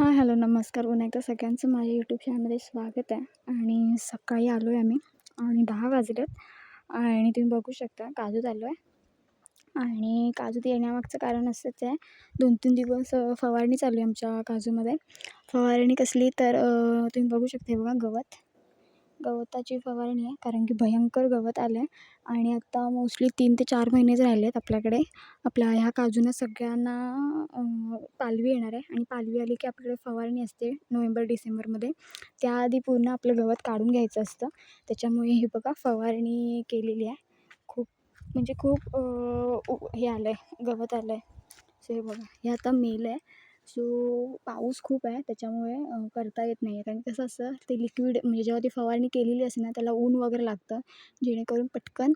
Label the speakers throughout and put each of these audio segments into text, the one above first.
Speaker 1: हां हॅलो नमस्कार. पुन्हा एकदा सगळ्यांचं माझ्या यूट्यूब चॅनलमध्ये स्वागत आहे. आणि सकाळी आलो आहे आम्ही आणि दहा वाजलेत. आणि तुम्ही बघू शकता काजूत आलो आहे आणि काजूत येण्यामागचं कारण असंच आहे. दोन तीन दिवस फवारणी चालू आहे आमच्या काजूमध्ये. फवारणी कसली तर तुम्ही बघू शकता बघा गवत. गवताची फवारणी आहे कारण की भयंकर गवत आलं आहे आणि आत्ता मोस्टली तीन ते चार महिनेच राहिले आहेत आपल्याकडे आपल्या ह्या काजूनं सगळ्यांना पालवी येणार आहे. आणि पालवी आली की आपल्याकडे फवारणी असते नोव्हेंबर डिसेंबरमध्ये. त्याआधी पूर्ण आपलं गवत काढून घ्यायचं असतं. त्याच्यामुळे हे बघा फवारणी केलेली आहे. खूप म्हणजे खूप उ- हे आलं आहे गवत आलं आहे सो हे बघा हे आता मेलं आहे सो पाऊस खूप आहे त्याच्यामुळे करता येत नाही आहे कारण कसं असतं ते लिक्विड म्हणजे जेव्हा ती फवारणी केलेली असते ना त्याला ऊन वगैरे लागतं. जेणेकरून पटकन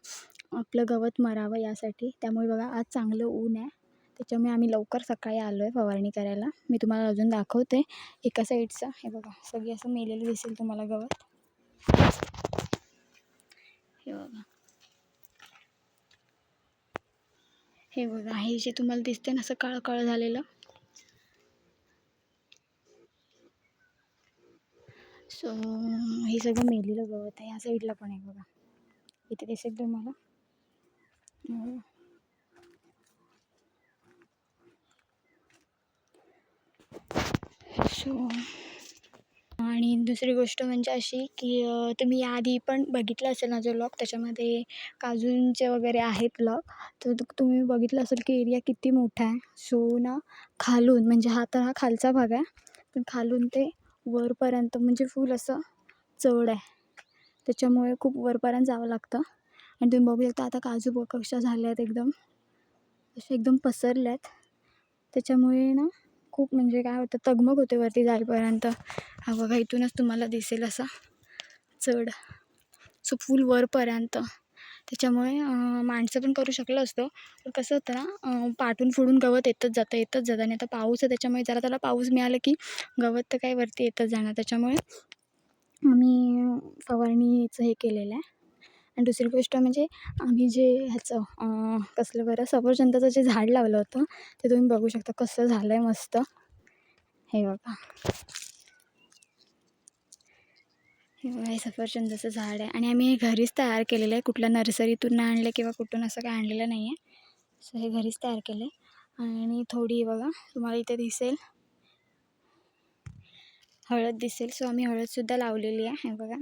Speaker 1: आपलं गवत मरावं यासाठी. त्यामुळे बघा आज चांगलं ऊन आहे. त्याच्यामुळे आम्ही लवकर सकाळी आलो आहे फवारणी करायला. मी तुम्हाला अजून दाखवते. एका साईडचं हे बघा सगळी असं मेलेलं दिसेल तुम्हाला गवत. हे बघा. हे बघा हे जे तुम्हाला दिसते ना असं काळं काळं झालेलं. सो हे सगळं मेलेलं गवत आहे या साईडला पण आहे बघा. इथे दिसेल तुम्हाला. सो आणि दुसरी गोष्ट म्हणजे अशी की तुम्ही याआधी पण बघितलं असेल ना जो लॉक त्याच्यामध्ये काजूंचे वगैरे आहेत लॉक तर तुम्ही बघितलं असेल की एरिया किती मोठा आहे. सो ना खालून म्हणजे हा तर हा खालचा भाग आहे पण खालून ते वरपर्यंत म्हणजे फुल असं चढ आहे. त्याच्यामुळे खूप वरपर्यंत जावं लागतं. आणि तुम्ही बघू शकता आता काजू बघ कशा झाल्या आहेत एकदम. अशा एकदम पसरल्या आहेत. त्याच्यामुळे ना खूप म्हणजे काय होतं तगमग होते वरती जाईपर्यंत हा बघा इथूनच तुम्हाला दिसेल असा चढ. सो फुल वरपर्यंत. त्याच्यामुळे माणसं पण करू शकलं असतो. पण कसं होतं ना पाटून फुडून गवत येतच जातं येतच जातं. आणि आता पाऊस आहे त्याच्यामुळे जरा त्याला पाऊस मिळाला की गवत तर काही वरती येतच जाणार. त्याच्यामुळे आम्ही फवारणीचं हे केलेलं आहे. आणि दुसरी गोष्ट म्हणजे आम्ही जे ह्याचं कसलं बरं सफरचंदाचं जे झाड लावलं होतं ते तुम्ही बघू शकता कसं झालं आहे मस्त. हे बघा. हे सफरचंदाचं झाड आहे. आणि आम्ही हे घरीच तयार केलेलं आहे. कुठल्या नर्सरीतून नाही आणलं किंवा कुठून असं काय आणलेलं नाही आहे. सो हे घरीच तयार केलं आहे आणि थोडी बघा तुम्हाला इथे दिसेल. हळद दिसेल. सो आम्ही हळदसुद्धा लावलेली आहे हे बघा.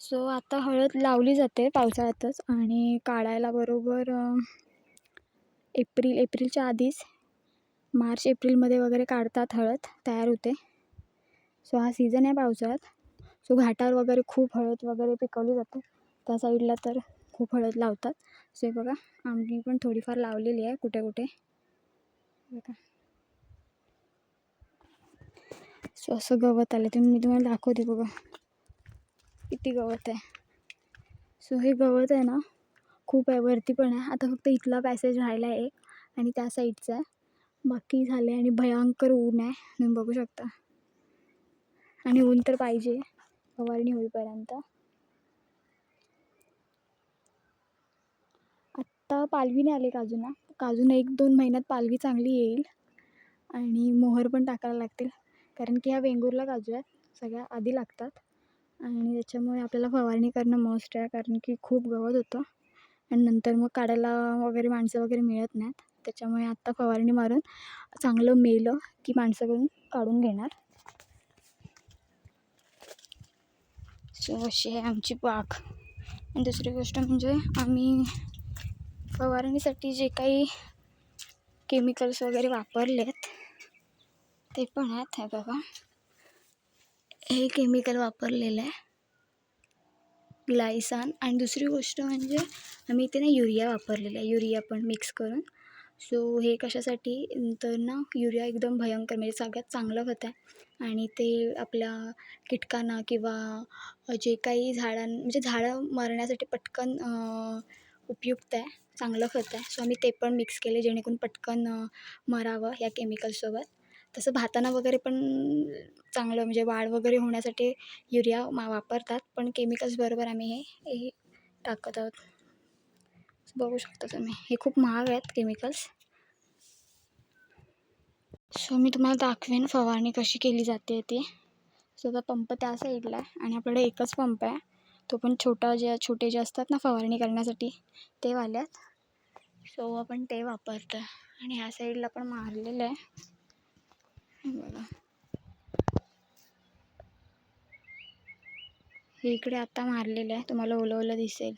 Speaker 1: सो आता हळद लावली जाते पावसाळ्यातच. आणि काढायला बरोबर एप्रिल एप्रिलच्या आधीच मार्च एप्रिलमध्ये वगैरे काढतात हळद तयार होते. सो हा सीझन आहे पावसाळ्यात. सो घाटावर वगैरे खूप हळद वगैरे पिकवली जाते. त्या साईडला तर खूप हळद लावतात. सो हे बघा आम्ही पण थोडीफार लावलेली आहे कुठे कुठे. बघा. सो असं गवत आलं ते मी तुम्हाला दाखवते बघा. किती गवत आहे. सो हे गवत आहे ना खूप आहे वरती पण आहे. आता फक्त इथला पॅसेज राहिला आहे एक. आणि त्या साईडचा आहे. बाकी झालं आहे आणि भयंकर ऊन आहे. तुम्ही बघू शकता. आणि ऊन तर पाहिजे. फवारणी होईपर्यंत. आत्ता पालवी नाही आले काजूना काजून एक दोन महिन्यात पालवी चांगली येईल. आणि मोहर पण टाकायला लागतील. कारण की ह्या वेंगुर्ला काजू आहेत सगळ्या आधी लागतात. आणि त्याच्यामुळे आपल्याला फवारणी करणं मस्ट आहे कारण की खूप गवत होतं. आणि नंतर मग काढायला वगैरे माणसं वगैरे मिळत नाहीत. त्याच्यामुळे आत्ता फवारणी मारून चांगलं मेलं की माणसं करून काढून घेणार. सो अशी आहे आमची बाग. आणि दुसरी गोष्ट म्हणजे आम्ही फवारणीसाठी जे काही केमिकल्स वगैरे वापरलेत ते पण आहेत. हे बघा. हे केमिकल वापरलेलं आहे. ग्लायसान आणि दुसरी गोष्ट म्हणजे आम्ही इथे ना युरिया वापरलेला आहे. युरिया पण मिक्स करून. सो हे कशासाठी? तर ना युरिया एकदम भयंकर म्हणजे सगळ्यात चांगलं खत आहे आणि ते आपल्या कीटकांना किंवा जे काही झाडां म्हणजे झाडं मरण्यासाठी पटकन उपयुक्त आहे चांगलं खत आहे सो आम्ही ते पण मिक्स केले जेणेकरून पटकन मरावं या केमिकलसोबत तसं भाताना वगैरे पण चांगलं म्हणजे वाढ वगैरे होण्यासाठी युरिया मा वापरतात. पण केमिकल्सबरोबर आम्ही हे हे टाकत आहोत. बघू शकता तुम्ही. हे खूप महाग आहेत केमिकल्स सो मी तुम्हाला दाखवेन फवारणी कशी केली जाते ती. सो आता पंप त्या साईडला आहे आणि आपल्याकडे एकच पंप आहे. तो पण छोटा जे छोटे जे असतात ना फवारणी करण्यासाठी ते वाल्यात सो आपण ते वापरतो आणि ह्या साईडला पण मारलेलं आहे. बघा. हे इकडे आता मारलेलं आहे. तुम्हाला ओलं ओलं दिसेल.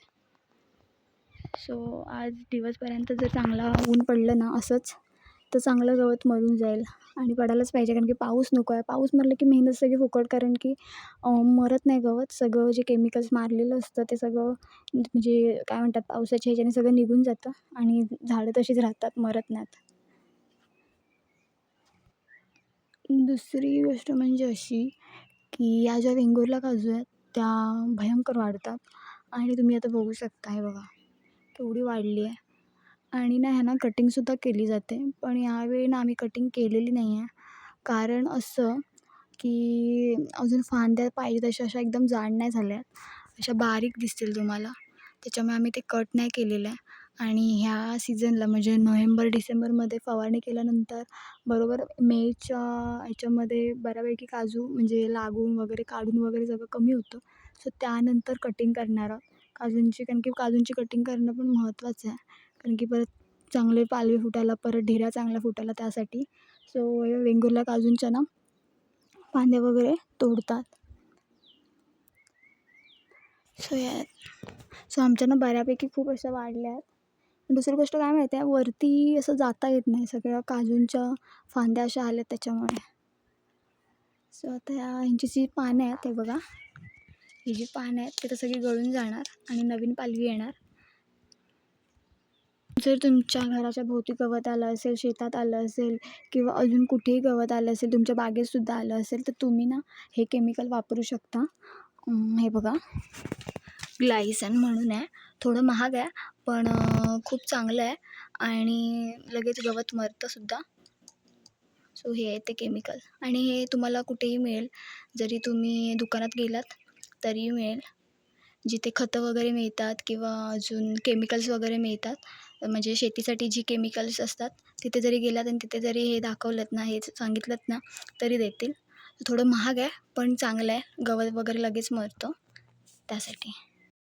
Speaker 1: सो आज दिवसपर्यंत जर चांगला ऊन पडलं ना असंच तर चांगलं गवत मरून जाईल आणि पडायलाच पाहिजे. कारण की पाऊस नको आहे. पाऊस मरलं की मेहनत सगळी फुकट. कारण की मरत नाही गवत. सगळं जे केमिकल्स मारलेलं असतं ते सगळं म्हणजे काय म्हणतात पावसाच्या ह्याच्याने सगळं निघून जातं आणि झाडं तशीच राहतात मरत नाहीत. दुसरी गोष्ट म्हणजे अशी की या ज्या वेंगुर्ला काजू आहेत त्या भयंकर वाढतात. आणि तुम्ही आता बघू शकता हे बघा. एवढी वाढली आहे. आणि ना ह्यांना कटिंगसुद्धा केली जाते. पण यावेळी ना आम्ही कटिंग केलेली नाही आहे. कारण असं की अजून फांद्या पाहिजे तशा अशा एकदम जाड नाही झाल्या. अशा बारीक दिसतील तुम्हाला. त्याच्यामुळे आम्ही ते कट नाही केलेलं आहे. आणि ह्या सीझनला म्हणजे नोव्हेंबर डिसेंबरमध्ये फवारणी केल्यानंतर बरोबर मेच्या ह्याच्यामध्ये बऱ्यापैकी काजू म्हणजे लागून वगैरे काढून वगैरे सगळं कमी होतं. सो त्यानंतर कटिंग करणार आहोत. काजूंची कारण की काजूंची कटिंग करणं पण महत्त्वाचं आहे. कारण की परत चांगले पालवी फुटायला परत ढेऱ्या चांगल्या फुटायला त्यासाठी. सो वेंगुर्ला काजूंच्या ना फांद्या वगैरे तोडतात. सो या सो आमच्या ना बऱ्यापैकी खूप अशा वाढल्या आहेत. दुसरी गोष्ट काय माहिती आहे वरती असं जाता येत नाही. सगळ्या काजूंच्या फांद्या अशा आल्या त्याच्यामुळे. सो आता ह्या ह्यांची जी पानं आहेत ते बघा. ही जी पानं आहेत ते तर सगळी गळून जाणार आणि नवीन पालवी येणार. जर तुमच्या घराच्या भोवती गवत आलं असेल शेतात आलं असेल किंवा अजून कुठेही गवत आलं असेल तुमच्या बागेतसुद्धा आलं असेल तर तुम्ही ना हे केमिकल वापरू शकता. हे बघा. ग्लायसन म्हणून आहे. थोडं महाग आहे पण खूप चांगलं आहे आणि लगेच गवत मरतंसुद्धा सो हे आहे ते केमिकल आणि हे तुम्हाला कुठेही मिळेल. जरी तुम्ही दुकानात गेलात तरी मिळेल. जिथे खतं वगैरे मिळतात किंवा अजून केमिकल्स वगैरे मिळतात म्हणजे शेतीसाठी जी केमिकल्स असतात तिथे जरी गेलात आणि तिथे जरी हे दाखवलंत ना हे सांगितलंत ना तरी देतील. थोडं महाग आहे पण चांगलं आहे. गवत वगैरे लगेच मरतं. त्यासाठी.